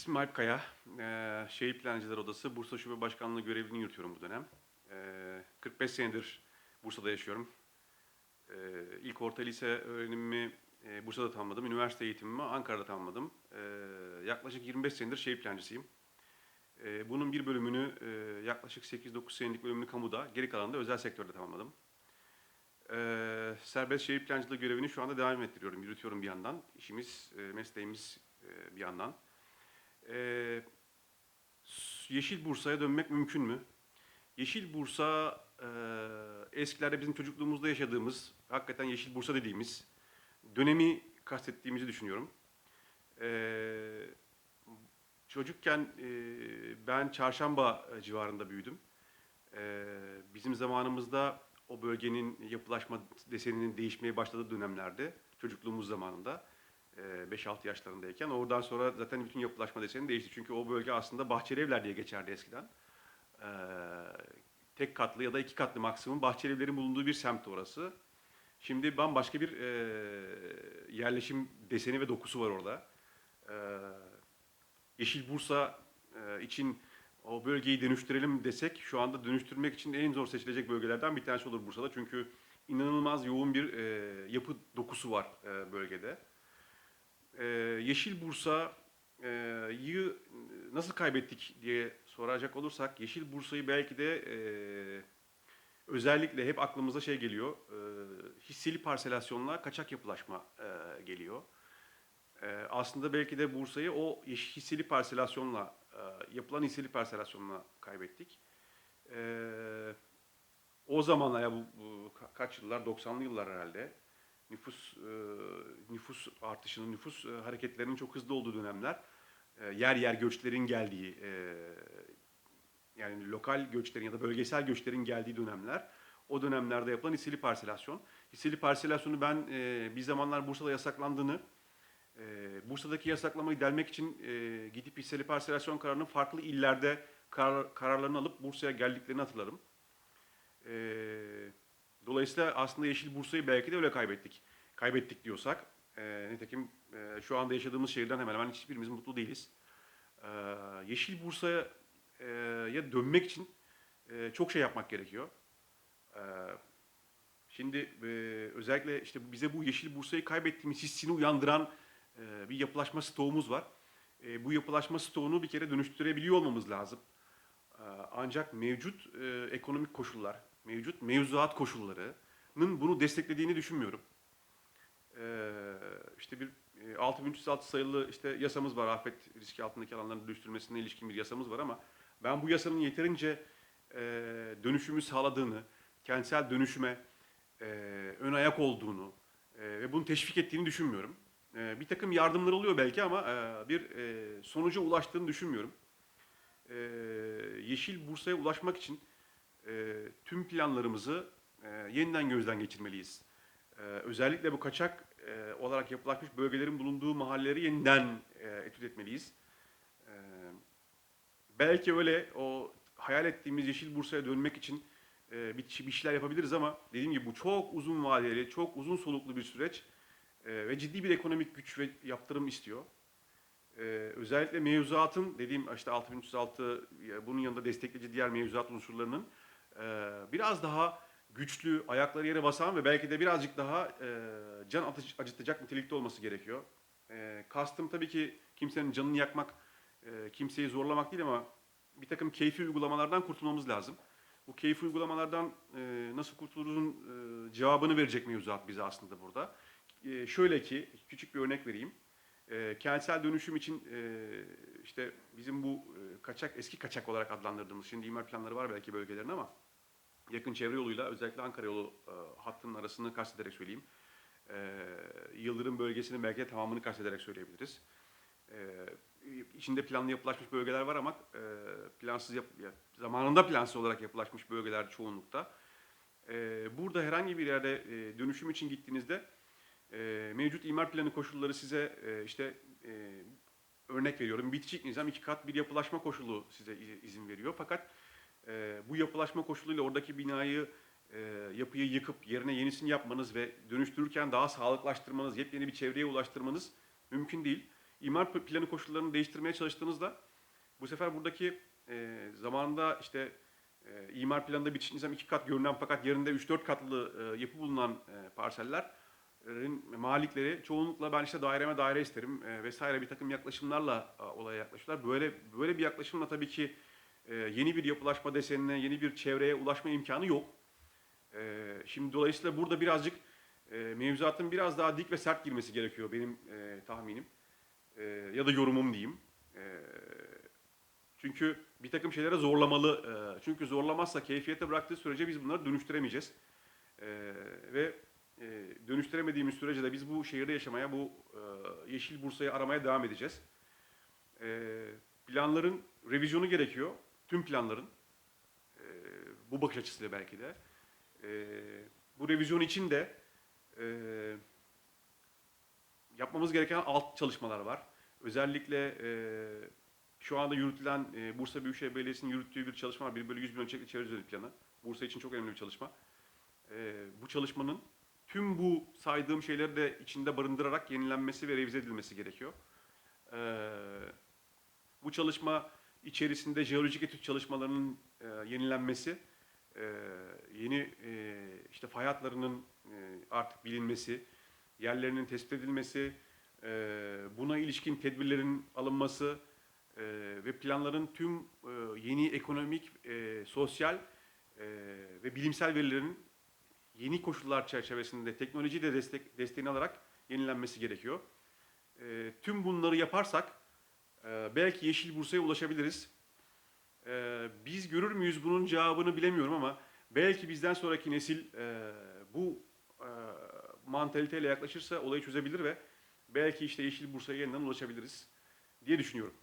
İsmim Alp Kaya. Ee, Şehir Plancılar Odası Bursa Şube Başkanlığı görevini yürütüyorum bu dönem. Ee, 45 senedir Bursa'da yaşıyorum. Ee, ilk orta lise öğrenimimi e, Bursa'da tamamladım. Üniversite eğitimimi Ankara'da tamamladım. Ee, yaklaşık 25 senedir şehir plancısıyım. Ee, bunun bir bölümünü, e, yaklaşık 8-9 senelik bölümünü kamuda, geri kalanını da özel sektörde tamamladım. Ee, serbest şehir plancılığı görevini şu anda devam ettiriyorum, yürütüyorum bir yandan. İşimiz, e, mesleğimiz e, bir yandan. Ee, Yeşil Bursa'ya dönmek mümkün mü? Yeşil Bursa e, eskilerde bizim çocukluğumuzda yaşadığımız, hakikaten Yeşil Bursa dediğimiz dönemi kastettiğimizi düşünüyorum. Ee, çocukken e, ben Çarşamba civarında büyüdüm. Ee, bizim zamanımızda o bölgenin yapılaşma deseninin değişmeye başladığı dönemlerde, çocukluğumuz zamanında 5-6 yaşlarındayken oradan sonra zaten bütün yapılaşma deseni değişti. Çünkü o bölge aslında Bahçeli Evler diye geçerdi eskiden. Ee, tek katlı ya da iki katlı maksimum Bahçeli Evlerin bulunduğu bir semt orası. Şimdi bambaşka bir e, yerleşim deseni ve dokusu var orada. Ee, Yeşil Bursa e, için o bölgeyi dönüştürelim desek şu anda dönüştürmek için en zor seçilecek bölgelerden bir tanesi olur Bursa'da. Çünkü inanılmaz yoğun bir e, yapı dokusu var e, bölgede. E, Yeşil Bursa'yı nasıl kaybettik diye soracak olursak Yeşil Bursa'yı belki de e, özellikle hep aklımıza şey geliyor. E, hisseli parselasyonla kaçak yapılaşma e, geliyor. Aslında belki de Bursa'yı o hisseli parselasyonla yapılan hisseli parselasyonla kaybettik. O zamanlar ya bu, bu ka- kaç yıllar 90'lı yıllar herhalde nüfus e, nüfus artışının nüfus e, hareketlerinin çok hızlı olduğu dönemler e, yer yer göçlerin geldiği e, yani lokal göçlerin ya da bölgesel göçlerin geldiği dönemler o dönemlerde yapılan hisseli parselasyon. Hisseli parselasyonu ben e, bir zamanlar Bursa'da yasaklandığını e, Bursa'daki yasaklamayı delmek için e, gidip hisseli parselasyon kararının farklı illerde karar, kararlarını alıp Bursa'ya geldiklerini hatırlarım. E, dolayısıyla aslında Yeşil Bursa'yı belki de öyle kaybettik. Kaybettik diyorsak. E, nitekim e, şu anda yaşadığımız şehirden hemen hemen hiçbirimiz mutlu değiliz. E, Yeşil Bursa'ya e, ya dönmek için e, çok şey yapmak gerekiyor. E, şimdi e, özellikle işte bize bu Yeşil Bursa'yı kaybettiğimiz hissini uyandıran e, bir yapılaşma stoğumuz var. E, bu yapılaşma stoğunu bir kere dönüştürebiliyor olmamız lazım. E, ancak mevcut e, ekonomik koşullar, mevcut mevzuat koşullarının bunu desteklediğini düşünmüyorum. E, işte bir e, 6306 sayılı işte yasamız var. Afet riski altındaki alanların dönüştürmesine ilişkin bir yasamız var ama ben bu yasanın yeterince e, dönüşümü sağladığını, kentsel dönüşüme e, ön ayak olduğunu e, ve bunu teşvik ettiğini düşünmüyorum. E, bir takım yardımlar oluyor belki ama e, bir e, sonuca ulaştığını düşünmüyorum. E, Yeşil Bursa'ya ulaşmak için e, tüm planlarımızı e, yeniden gözden geçirmeliyiz. E, özellikle bu kaçak e, olarak yapılaşmış bölgelerin bulunduğu mahalleleri yeniden e, etüt etmeliyiz. E, belki öyle o hayal ettiğimiz Yeşil Bursa'ya dönmek için e, bir, bir şeyler yapabiliriz ama dediğim gibi bu çok uzun vadeli, çok uzun soluklu bir süreç e, ve ciddi bir ekonomik güç ve yaptırım istiyor. E, özellikle mevzuatın dediğim işte 6306 ya bunun yanında destekleyici diğer mevzuat unsurlarının e, biraz daha güçlü, ayakları yere basan ve belki de birazcık daha e, can acıtacak nitelikte olması gerekiyor. E, kastım tabii ki kimsenin canını yakmak, e, kimseyi zorlamak değil ama bir takım keyfi uygulamalardan kurtulmamız lazım. Bu keyfi uygulamalardan e, nasıl kurtuluruzun e, cevabını verecek mevzuat bize aslında burada. E, şöyle ki, küçük bir örnek vereyim. E, kentsel dönüşüm için e, işte bizim bu e, kaçak, eski kaçak olarak adlandırdığımız, şimdi imar planları var belki bölgelerin ama yakın çevre yoluyla özellikle Ankara yolu e, hattının arasını kastederek söyleyeyim. E, Yıldırım bölgesinin belki de tamamını kastederek söyleyebiliriz. E, içinde planlı yapılaşmış bölgeler var ama e, plansız yap, ya, zamanında plansız olarak yapılaşmış bölgeler çoğunlukta. E, burada herhangi bir yerde e, dönüşüm için gittiğinizde e, mevcut imar planı koşulları size e, işte e, örnek veriyorum bitişik nizam iki kat bir yapılaşma koşulu size izin veriyor. Fakat e, bu yapılaşma koşuluyla oradaki binayı e, yapıyı yıkıp yerine yenisini yapmanız ve dönüştürürken daha sağlıklaştırmanız, yepyeni bir çevreye ulaştırmanız mümkün değil. imar planı koşullarını değiştirmeye çalıştığınızda bu sefer buradaki e, zamanında işte e, imar planında bitiş nizam iki kat görünen fakat yerinde 3-4 katlı e, yapı bulunan e, parsellerin malikleri çoğunlukla ben işte daireme daire isterim e, vesaire bir takım yaklaşımlarla e, olaya yaklaşıyorlar. Böyle böyle bir yaklaşımla tabii ki e, yeni bir yapılaşma desenine, yeni bir çevreye ulaşma imkanı yok. E, şimdi dolayısıyla burada birazcık e, mevzuatın biraz daha dik ve sert girmesi gerekiyor benim e, tahminim. E, ya da yorumum diyeyim. Çünkü bir takım şeylere zorlamalı. E, çünkü zorlamazsa keyfiyete bıraktığı sürece biz bunları dönüştüremeyeceğiz. Ve dönüştüremediğimiz sürece de biz bu şehirde yaşamaya, bu yeşil bursayı aramaya devam edeceğiz. Planların revizyonu gerekiyor. Tüm planların. E, bu bakış açısıyla belki de. E, bu revizyon için de e, yapmamız gereken alt çalışmalar var. Özellikle şu anda yürütülen Bursa Büyükşehir Belediyesi'nin yürüttüğü bir çalışma var. 1 bölü 100 bin ölçekli çevre düzeni planı. Bursa için çok önemli bir çalışma. Bu çalışmanın tüm bu saydığım şeyleri de içinde barındırarak yenilenmesi ve revize edilmesi gerekiyor. Bu çalışma içerisinde jeolojik etüt çalışmalarının e, yenilenmesi, e, yeni e, işte fay hatlarının e, artık bilinmesi, yerlerinin tespit edilmesi, e, buna ilişkin tedbirlerin alınması e, ve planların tüm e, yeni ekonomik, e, sosyal e, ve bilimsel verilerin yeni koşullar çerçevesinde teknolojiyi de destek, desteğini alarak yenilenmesi gerekiyor. E, tüm bunları yaparsak e, belki Yeşil Bursa'ya ulaşabiliriz. E, biz görür müyüz bunun cevabını bilemiyorum ama belki bizden sonraki nesil e, bu e, mantaliteyle yaklaşırsa olayı çözebilir ve belki işte Yeşil Bursa'ya yeniden ulaşabiliriz diye düşünüyorum.